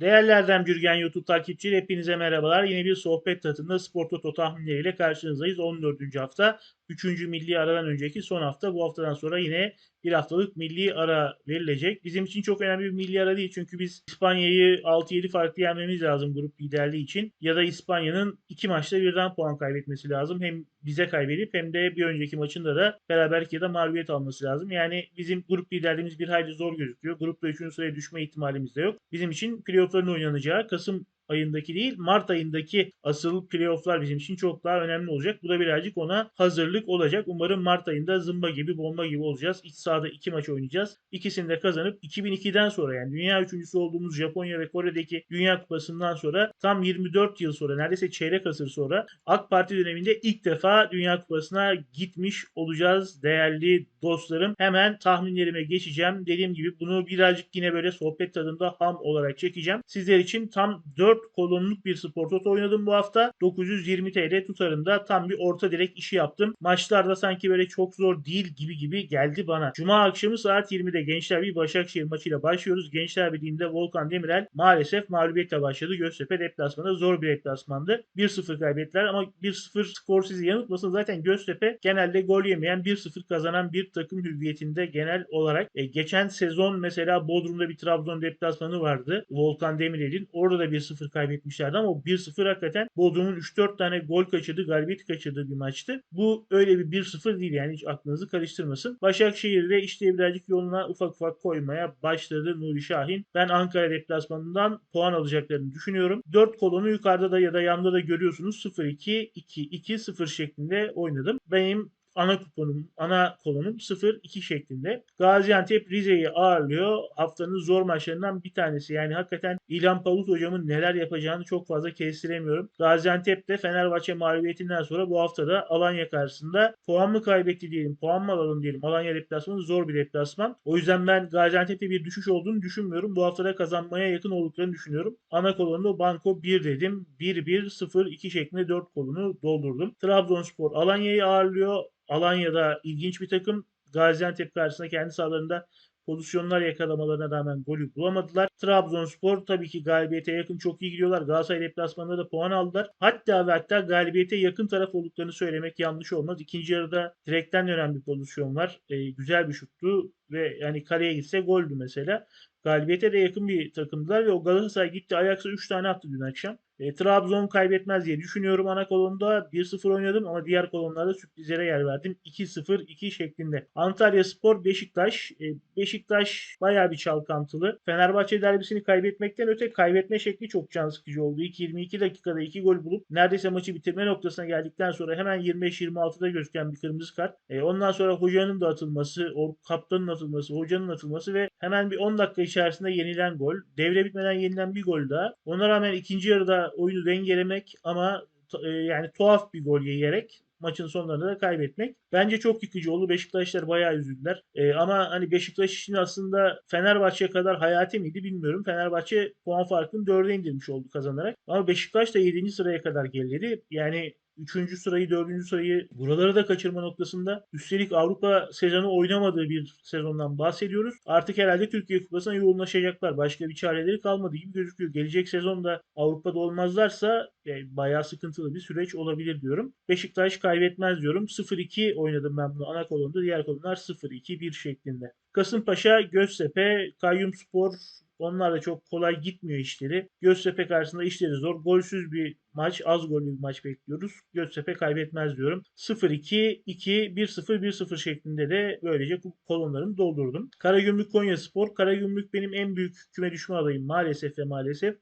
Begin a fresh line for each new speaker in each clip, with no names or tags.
Değerli Erdem Gürgen YouTube takipçileri hepinize merhabalar. Yine bir sohbet tadında Spor Toto tahminleriyle karşınızdayız. 14. hafta 3. milli aradan önceki son hafta. Bu haftadan sonra yine bir haftalık milli ara verilecek. Bizim için çok önemli bir milli ara değil. Çünkü biz İspanya'yı 6-7 farklı yenmemiz lazım grup liderliği için. Ya da İspanya'nın iki maçta birden puan kaybetmesi lazım. Hem bize kaybedip hem de bir önceki maçında da beraberlik ya da mağlubiyet alması lazım. Yani bizim grup liderliğimiz bir hayli zor gözüküyor. Grupta 3. sıraya düşme ihtimalimiz de yok. Bizim için playoff'ların oynanacağı Kasım ayındaki değil Mart ayındaki asıl playofflar bizim için çok daha önemli olacak. Bu da birazcık ona hazırlık olacak. Umarım Mart ayında zımba gibi bomba gibi olacağız. İç sahada iki maç oynayacağız. İkisini de kazanıp 2002'den sonra yani dünya üçüncüsü olduğumuz Japonya ve Kore'deki Dünya Kupası'ndan sonra tam 24 yıl sonra neredeyse çeyrek asır sonra AK Parti döneminde ilk defa Dünya Kupası'na gitmiş olacağız değerli dostlarım. Hemen tahminlerime geçeceğim. Dediğim gibi bunu birazcık yine böyle sohbet tadında ham olarak çekeceğim. Sizler için tam 4 kolonluk bir spor toto oynadım bu hafta. 920 TL tutarında tam bir orta direk işi yaptım. Maçlarda sanki böyle çok zor değil gibi gibi geldi bana. Cuma akşamı saat 20'de Gençler Birliği Başakşehir maçıyla başlıyoruz. Gençler Birliği'nde Volkan Demirel maalesef mağlubiyetle başladı. Göztepe deplasmanı zor bir deplasmandı. 1-0 kaybettiler ama 1-0 skor sizi yanıltmasın. Zaten Göztepe genelde gol yemeyen 1-0 kazanan bir takım hüviyetinde genel olarak. E, geçen sezon mesela Bodrum'da bir Trabzon deplasmanı vardı. Volkan Demirel'in. Orada da 1-0 kaybetmişlerdi ama o 1-0 hakikaten Bodrum'un 3-4 tane gol kaçırdığı, galibiyet kaçırdığı bir maçtı. Bu öyle bir 1-0 değil yani hiç aklınızı karıştırmasın. Başakşehir'de işte birazcık yoluna ufak ufak koymaya başladı Nuri Şahin. Ben Ankara deplasmanından puan alacaklarını düşünüyorum. 4 kolonu yukarıda da ya da yanda da görüyorsunuz 0-2, 2-2-0 şeklinde oynadım. Benim ana kuponum, ana kolonum 0-2 şeklinde. Gaziantep Rize'yi ağırlıyor. Haftanın zor maçlarından bir tanesi. Yani hakikaten İlhan Palut hocamın neler yapacağını çok fazla kestiremiyorum. Gaziantep de Fenerbahçe mağlubiyetinden sonra bu haftada Alanya karşısında puan mı kaybetti diyelim, puan mı alalım diyelim. Alanya deplasmanı zor bir deplasman. O yüzden ben Gaziantep'te bir düşüş olduğunu düşünmüyorum. Bu haftada kazanmaya yakın olduklarını düşünüyorum. Ana kolonda Banko 1 dedim. 1-1-0-2 şeklinde 4 kolunu doldurdum. Trabzonspor Alanya'yı ağırlıyor. Alanya'da ilginç bir takım. Gaziantep karşısında kendi sahalarında pozisyonlar yakalamalarına rağmen golü bulamadılar. Trabzonspor tabii ki galibiyete yakın çok iyi gidiyorlar. Galatasaray deplasmanında da puan aldılar. Hatta ve hatta galibiyete yakın taraf olduklarını söylemek yanlış olmaz. İkinci yarıda direkten dönen bir pozisyon var. E, güzel bir şuttu ve yani kaleye gitse goldü mesela. Galibiyete de yakın bir takımdılar ve o Galatasaray gitti Ajax'a 3 tane attı dün akşam. E, Trabzon kaybetmez diye düşünüyorum ana kolonda. 1-0 oynadım ama diğer kolonlarda sürprizlere yer verdim. 2-0-2 şeklinde. Antalya Spor Beşiktaş. E, Beşiktaş bayağı bir çalkantılı. Fenerbahçe derbisini kaybetmekten öte kaybetme şekli çok can sıkıcı oldu. İlk 22 dakikada 2 gol bulup neredeyse maçı bitirme noktasına geldikten sonra hemen 25-26'da gözüken bir kırmızı kart. E, ondan sonra hocanın da atılması, o kaptanın atılması, hocanın atılması ve hemen bir 10 dakika içerisinde yenilen gol. Devre bitmeden yenilen bir gol daha. Ona rağmen ikinci yarıda oyunu dengelemek ama e, yani tuhaf bir gol yiyerek maçın sonlarında da kaybetmek. Bence çok yıkıcı oldu. Beşiktaşlar bayağı üzüldüler. E, ama hani Beşiktaş için aslında Fenerbahçe kadar hayati miydi bilmiyorum. Fenerbahçe puan farkını 4'e indirmiş oldu kazanarak. Ama Beşiktaş da 7. sıraya kadar geriledi. Yani 3. sırayı, 4. sırayı buraları da kaçırma noktasında üstelik Avrupa sezonu oynamadığı bir sezondan bahsediyoruz. Artık herhalde Türkiye Kupası'na yoğunlaşacaklar. Başka bir çareleri kalmadı gibi gözüküyor. Gelecek sezonda Avrupa'da olmazlarsa yani bayağı sıkıntılı bir süreç olabilir diyorum. Beşiktaş kaybetmez diyorum. 0-2 oynadım ben bunu ana kolonda. Diğer kolonlar 0-2-1 şeklinde. Kasımpaşa, Göztepe, Kayyum Spor onlar da çok kolay gitmiyor işleri. Göztepe karşısında işleri zor. Golsüz bir maç, az gollü bir maç bekliyoruz. Göztepe kaybetmez diyorum. 0-2, 2, 1-0, 1-0 şeklinde de böylece kolonlarını doldurdum. Karagümrük Konya Spor. Karagümrük benim en büyük küme düşme adayım maalesef ve maalesef.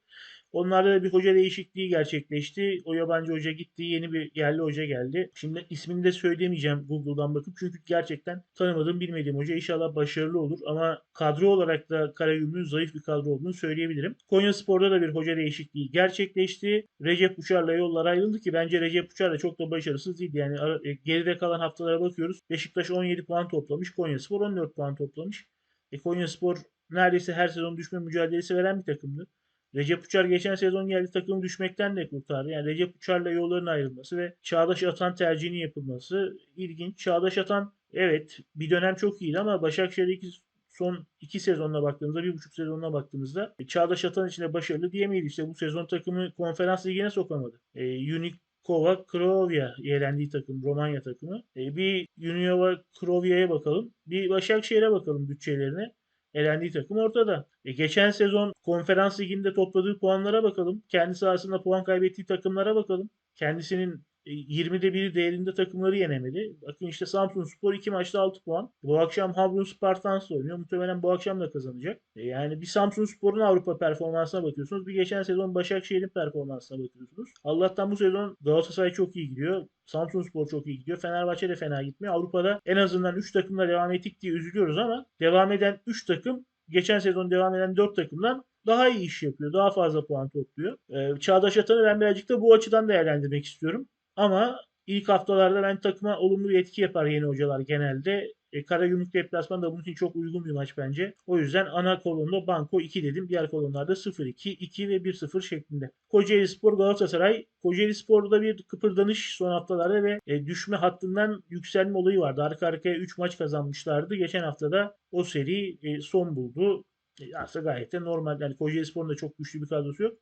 Onlarda da bir hoca değişikliği gerçekleşti. O yabancı hoca gitti. Yeni bir yerli hoca geldi. Şimdi ismini de söyleyemeyeceğim Google'dan bakıp. Çünkü gerçekten tanımadığım bilmediğim hoca. İnşallah başarılı olur. Ama kadro olarak da Karagümrük'ün zayıf bir kadro olduğunu söyleyebilirim. Konya Spor'da da bir hoca değişikliği gerçekleşti. Recep Uçar'la yollar ayrıldı ki bence Recep Uçar da çok da başarısız değildi. Yani e, geride kalan haftalara bakıyoruz. Beşiktaş 17 puan toplamış. Konya Spor 14 puan toplamış. E Konya Spor neredeyse her sezon düşme mücadelesi veren bir takımdı. Recep Uçar geçen sezon geldi takımı düşmekten de kurtardı. Yani Recep Uçar'la yolların ayrılması ve Çağdaş Atan tercihinin yapılması ilginç. Çağdaş Atan evet bir dönem çok iyiydi ama Başakşehir'deki son iki sezonuna baktığımızda, bir buçuk sezonuna baktığımızda e, Çağdaş Atan için de başarılı diyemeyiz. İşte bu sezon takımı konferans ligine sokamadı. E, Unikova Krovya yelendiği takım, Romanya takımı. E, bir Unikova Krovya'ya bakalım. Bir Başakşehir'e bakalım bütçelerine. Elendiği takım ortada. E, geçen sezon konferans liginde topladığı puanlara bakalım. Kendi sahasında puan kaybettiği takımlara bakalım. Kendisinin 20'de biri değerinde takımları yenemedi. Bakın işte Samsun Spor 2 maçta 6 puan. Bu akşam Habrun Spartans'la oynuyor. Muhtemelen bu akşam da kazanacak. E, yani bir Samsun Spor'un Avrupa performansına bakıyorsunuz. Bir geçen sezon Başakşehir'in performansına bakıyorsunuz. Allah'tan bu sezon Galatasaray çok iyi gidiyor. Samsun Spor çok iyi gidiyor. Fenerbahçe de fena gitmiyor. Avrupa'da en azından 3 takımla devam ettik diye üzülüyoruz ama devam eden 3 takım geçen sezon devam eden 4 takımdan daha iyi iş yapıyor. Daha fazla puan topluyor. Ee, Çağdaş Atan'ı ben birazcık da bu açıdan değerlendirmek istiyorum. Ama ilk haftalarda ben takıma olumlu bir etki yapar yeni hocalar genelde. E, Karagümrük deplasmanı da bunun için çok uygun bir maç bence. O yüzden ana kolonda Banko 2 dedim. Diğer kolonlarda 0-2, 2 ve 1-0 şeklinde. Kocaeli Spor Galatasaray. Kocaeli Spor'da bir kıpırdanış son haftalarda ve e, düşme hattından yükselme olayı vardı. Arka arkaya 3 maç kazanmışlardı. Geçen haftada o seri e, son buldu. E, aslında gayet de normal. Yani Kocaeli Spor'un da çok güçlü bir kadrosu yok.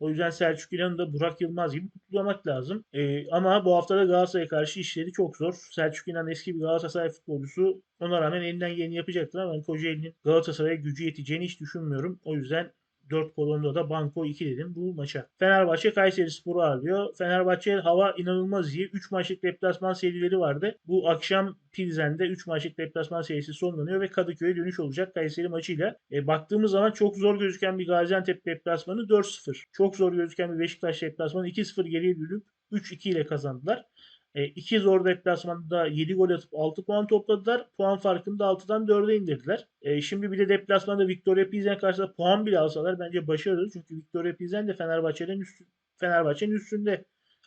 O yüzden Selçuk İnan'ı da Burak Yılmaz gibi kutlamak lazım. Ee, ama bu hafta da Galatasaray'a karşı işleri çok zor. Selçuk İnan eski bir Galatasaray futbolcusu. Ona rağmen elinden geleni yapacaktır ama ben Kocaeli'nin Galatasaray'a gücü yeteceğini hiç düşünmüyorum. O yüzden 4 kolonda da Banko 2 dedim bu maça. Fenerbahçe Kayseri Sporu ağırlıyor. Fenerbahçe hava inanılmaz iyi. 3 maçlık deplasman serileri vardı. Bu akşam Pilsen'de 3 maçlık deplasman serisi sonlanıyor ve Kadıköy'e dönüş olacak Kayseri maçıyla. E, baktığımız zaman çok zor gözüken bir Gaziantep deplasmanı 4-0. Çok zor gözüken bir Beşiktaş deplasmanı 2-0 geriye dönüp 3-2 ile kazandılar. E, iki zor deplasmanda 7 gol atıp 6 puan topladılar. Puan farkını da 6'dan 4'e indirdiler. E, şimdi bir de deplasmanda Victoria Pilsen karşısında puan bile alsalar bence başarılı. Çünkü Victoria Pilsen de Fenerbahçe'nin üstü, Fenerbahçe'nin üstünde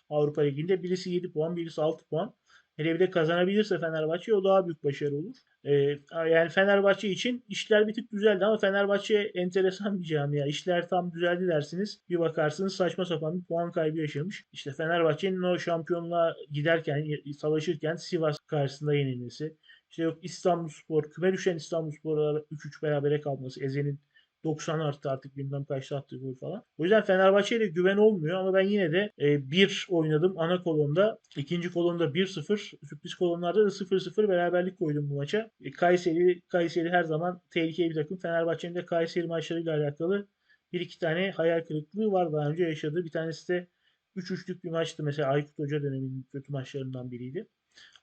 Avrupa Ligi'nde. Birisi 7 puan, birisi 6 puan. Hele bir de kazanabilirse Fenerbahçe o daha büyük başarı olur. Ee, yani Fenerbahçe için işler bir tık düzeldi ama Fenerbahçe enteresan bir camia. İşler tam düzeldi dersiniz. Bir bakarsınız saçma sapan bir puan kaybı yaşamış. İşte Fenerbahçe'nin o şampiyonluğa giderken, savaşırken Sivas karşısında yenilmesi. İşte yok İstanbul Spor, küme düşen İstanbul Spor'la 3-3 berabere kalması. Ezen'in 90 arttı artık bilmem kaçta attığı gol falan. O yüzden Fenerbahçe'ye de güven olmuyor ama ben yine de e, 1 oynadım ana kolonda. ikinci kolonda 1-0. Sürpriz kolonlarda da 0-0 beraberlik koydum bu maça. E, Kayseri, Kayseri her zaman tehlikeli bir takım. Fenerbahçe'nin de Kayseri maçlarıyla alakalı bir iki tane hayal kırıklığı var daha önce yaşadığı. Bir tanesi de 3-3'lük bir maçtı. Mesela Aykut Hoca döneminin kötü maçlarından biriydi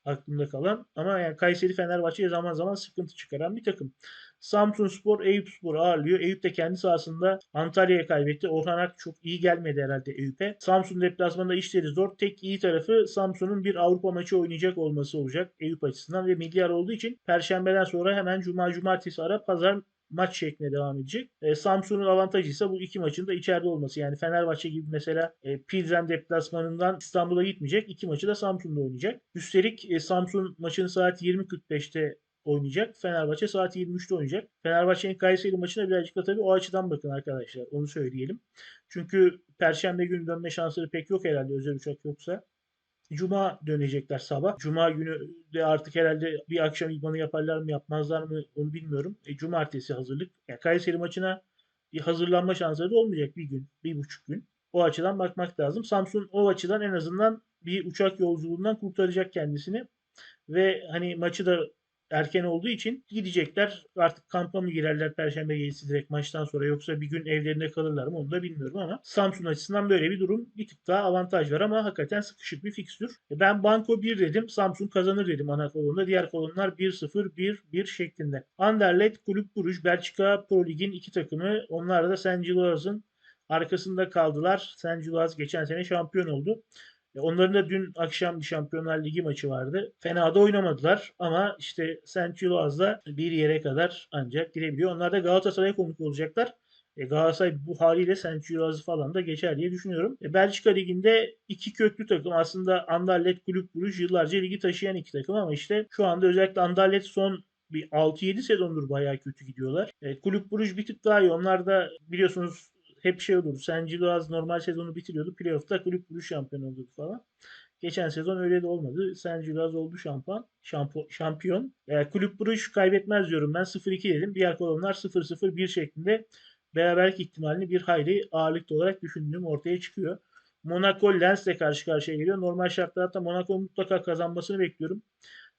aklımda kalan. Ama yani Kayseri Fenerbahçe'ye zaman zaman sıkıntı çıkaran bir takım. Samsun Spor Eyüp Spor'u ağırlıyor. Eyüp de kendi sahasında Antalya'ya kaybetti. Orhan Ak çok iyi gelmedi herhalde Eyüp'e. Samsun deplasmanında işleri zor. Tek iyi tarafı Samsun'un bir Avrupa maçı oynayacak olması olacak Eyüp açısından ve milli ara olduğu için Perşembeden sonra hemen Cuma Cumartesi ara Pazar maç şeklinde devam edecek. E, Samsun'un avantajı ise bu iki maçın da içeride olması. Yani Fenerbahçe gibi mesela e, Pilsen deplasmanından İstanbul'a gitmeyecek. İki maçı da Samsun'da oynayacak. Üstelik e, Samsun maçını saat 20.45'te oynayacak. Fenerbahçe saat 23'te oynayacak. Fenerbahçe'nin Kayseri maçına birazcık da tabii o açıdan bakın arkadaşlar. Onu söyleyelim. Çünkü Perşembe günü dönme şansları pek yok herhalde özel uçak yoksa. Cuma dönecekler sabah. Cuma günü de artık herhalde bir akşam idmanı yaparlar mı yapmazlar mı onu bilmiyorum. E, cumartesi hazırlık. Yani Kayseri maçına bir hazırlanma şansları da olmayacak bir gün, bir buçuk gün. O açıdan bakmak lazım. Samsun o açıdan en azından bir uçak yolculuğundan kurtaracak kendisini. Ve hani maçı da erken olduğu için gidecekler. Artık kampa mı girerler Perşembe gecesi direkt maçtan sonra yoksa bir gün evlerinde kalırlar mı onu da bilmiyorum ama Samsun açısından böyle bir durum bir tık daha avantaj var ama hakikaten sıkışık bir fikstür. E, ben Banko 1 dedim. Samsun kazanır dedim ana kolonda. Diğer kolonlar 1-0, 1-1 şeklinde. Anderlecht, Kulüp Buruş, Belçika Pro Lig'in iki takımı. Onlar da St. Arkasında kaldılar. St. Geçen sene şampiyon oldu. E, onların da dün akşam bir Şampiyonlar Ligi maçı vardı. Fena da oynamadılar ama işte St. Gillois'da bir yere kadar ancak girebiliyor. Onlar da Galatasaray'a konuk olacaklar. E, Galatasaray bu haliyle. Gillois'ı falan da geçer diye düşünüyorum. E, Belçika Ligi'nde iki köklü takım aslında Anderlecht Kulüp Bruges yıllarca ligi taşıyan iki takım ama işte şu anda özellikle Anderlecht son bir 6-7 sezondur bayağı kötü gidiyorlar. E, Kulüp Bruges bir tık daha iyi. Onlar da biliyorsunuz hep şey olurdu. St. Gilloise normal sezonu bitiriyordu. Playoff'ta kulüp buluş şampiyon olurdu falan. Geçen sezon öyle de olmadı. Sence biraz oldu şampiyon. Şampo, şampiyon. E, kulüp Bruges kaybetmez diyorum ben. 0-2 dedim. Diğer kolonlar 0-0-1 şeklinde beraberlik ihtimalini bir hayli ağırlıklı olarak düşündüğüm ortaya çıkıyor. Monaco Lens ile karşı karşıya geliyor. Normal şartlarda Monaco mutlaka kazanmasını bekliyorum.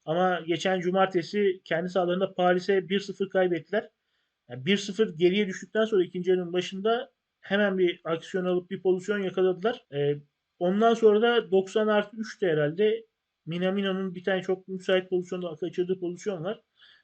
Ama geçen cumartesi kendi sahalarında Paris'e 1-0 kaybettiler. Yani 1-0 geriye düştükten sonra ikinci yarının başında hemen bir aksiyon alıp bir pozisyon yakaladılar. Ee, ondan sonra da 90 artı 3'te herhalde Minamino'nun bir tane çok müsait pozisyonda kaçırdığı pozisyon var.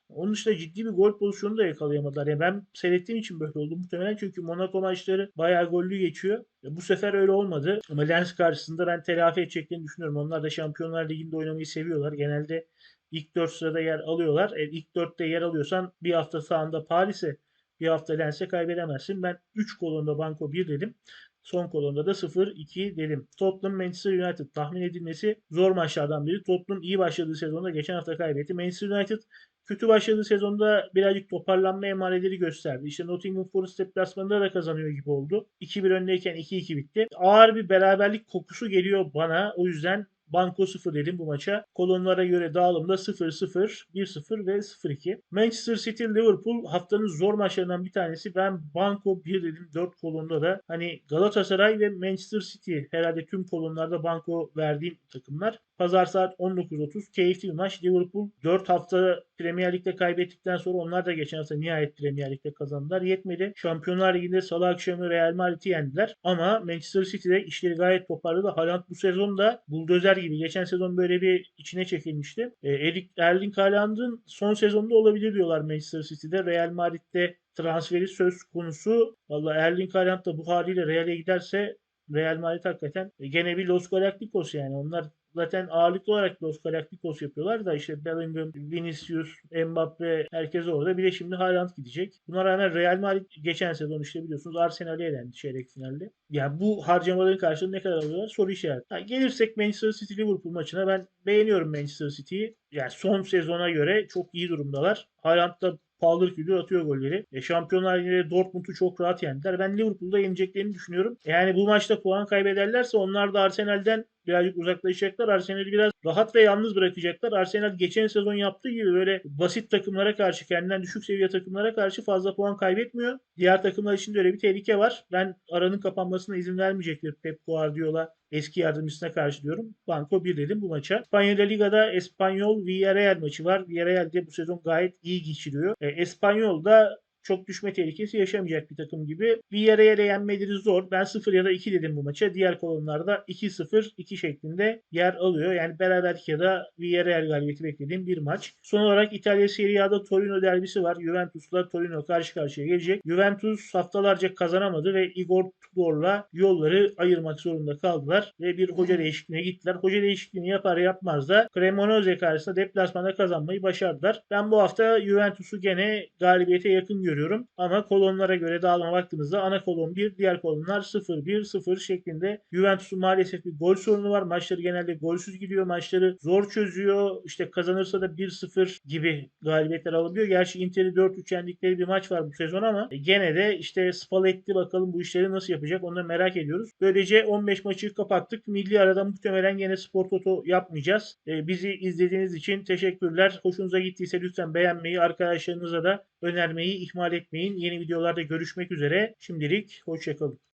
Onun dışında ciddi bir gol pozisyonu da yakalayamadılar. Yani ben seyrettiğim için böyle oldu muhtemelen çünkü Monaco maçları bayağı gollü geçiyor. Bu sefer öyle olmadı. Ama Lens karşısında ben telafi edeceklerini düşünüyorum. Onlar da Şampiyonlar Ligi'nde oynamayı seviyorlar. Genelde ilk 4 sırada yer alıyorlar. E, ilk 4'te yer alıyorsan bir hafta sağında Paris'e bir hafta Lens'e kaybedemezsin. Ben 3 kolonda Banko 1 dedim. Son kolonda da 0-2 dedim. Tottenham Manchester United tahmin edilmesi zor maçlardan biri. Tottenham iyi başladığı sezonda geçen hafta kaybetti. Manchester United kötü başladığı sezonda birazcık toparlanma emareleri gösterdi. İşte Nottingham Forest deplasmanında da kazanıyor gibi oldu. 2-1 öndeyken 2-2 bitti. Ağır bir beraberlik kokusu geliyor bana. O yüzden Banko 0 dedim bu maça. Kolonlara göre dağılımda 0-0, 1-0 ve 0-2. Manchester City Liverpool haftanın zor maçlarından bir tanesi. Ben Banko 1 dedim 4 kolonda da. Hani Galatasaray ve Manchester City herhalde tüm kolonlarda Banko verdiğim takımlar. Pazar saat 19.30 keyifli bir maç. Liverpool 4 hafta Premier Lig'de kaybettikten sonra onlar da geçen hafta nihayet Premier Lig'de kazandılar. Yetmedi. Şampiyonlar Ligi'nde salı akşamı Real Madrid'i yendiler. Ama Manchester City'de işleri gayet toparladı. Haaland bu sezon da buldozer gibi. Geçen sezon böyle bir içine çekilmişti. E, Erik Erling Haaland'ın son sezonda olabilir diyorlar Manchester City'de. Real Madrid'de transferi söz konusu. Valla Erling Haaland da bu haliyle Real'e giderse Real Madrid hakikaten e, gene bir Los Galacticos yani. Onlar zaten ağırlıklı olarak Los Galacticos yapıyorlar da işte Bellingham, Vinicius, Mbappe herkes orada. Bir de şimdi Haaland gidecek. Buna rağmen Real Madrid geçen sezon işte biliyorsunuz Arsenal'e elendi çeyrek finalde. Yani bu harcamaların karşılığında ne kadar alıyorlar soru işareti. Yani gelirsek Manchester City Liverpool maçına ben beğeniyorum Manchester City'yi. Yani son sezona göre çok iyi durumdalar. Haaland da paldır küldür atıyor golleri. E, Şampiyonlar Ligi'nde Dortmund'u çok rahat yendiler. Ben Liverpool'da yeneceklerini düşünüyorum. E, yani bu maçta puan kaybederlerse onlar da Arsenal'den birazcık uzaklaşacaklar. Arsenal'i biraz rahat ve yalnız bırakacaklar. Arsenal geçen sezon yaptığı gibi böyle basit takımlara karşı, kendinden düşük seviye takımlara karşı fazla puan kaybetmiyor. Diğer takımlar için de öyle bir tehlike var. Ben aranın kapanmasına izin vermeyecektir Pep Guardiola eski yardımcısına karşı diyorum. Banko 1 dedim bu maça. İspanya Liga'da Espanyol Villarreal maçı var. Villarreal de bu sezon gayet iyi geçiriyor. E, Espanyol da çok düşme tehlikesi yaşamayacak bir takım gibi. Villarreal'e yenmeleri zor. Ben 0 ya da 2 dedim bu maça. Diğer kolonlarda 2-0, 2 şeklinde yer alıyor. Yani beraberlik ya da Villarreal galibiyeti beklediğim bir maç. Son olarak İtalya Serie A'da Torino derbisi var. Juventus'la Torino karşı karşıya gelecek. Juventus haftalarca kazanamadı ve Igor Tudor'la yolları ayırmak zorunda kaldılar ve bir hoca değişikliğine gittiler. Hoca değişikliğini yapar yapmaz da Cremonese karşısında deplasmanda kazanmayı başardılar. Ben bu hafta Juventus'u gene galibiyete yakın görüyorum görüyorum. Ama kolonlara göre dağılıma baktığımızda ana kolon 1, diğer kolonlar 0-1-0 şeklinde. Juventus'un maalesef bir gol sorunu var. Maçları genelde golsüz gidiyor. Maçları zor çözüyor. İşte kazanırsa da 1-0 gibi galibiyetler alabiliyor. Gerçi Inter'i 4-3 yendikleri bir maç var bu sezon ama gene de işte Spalletti bakalım bu işleri nasıl yapacak da merak ediyoruz. Böylece 15 maçı kapattık. Milli arada muhtemelen gene Spor Toto yapmayacağız. Ee, bizi izlediğiniz için teşekkürler. Hoşunuza gittiyse lütfen beğenmeyi, arkadaşlarınıza da önermeyi ihmal etmeyin. Yeni videolarda görüşmek üzere. Şimdilik hoşçakalın.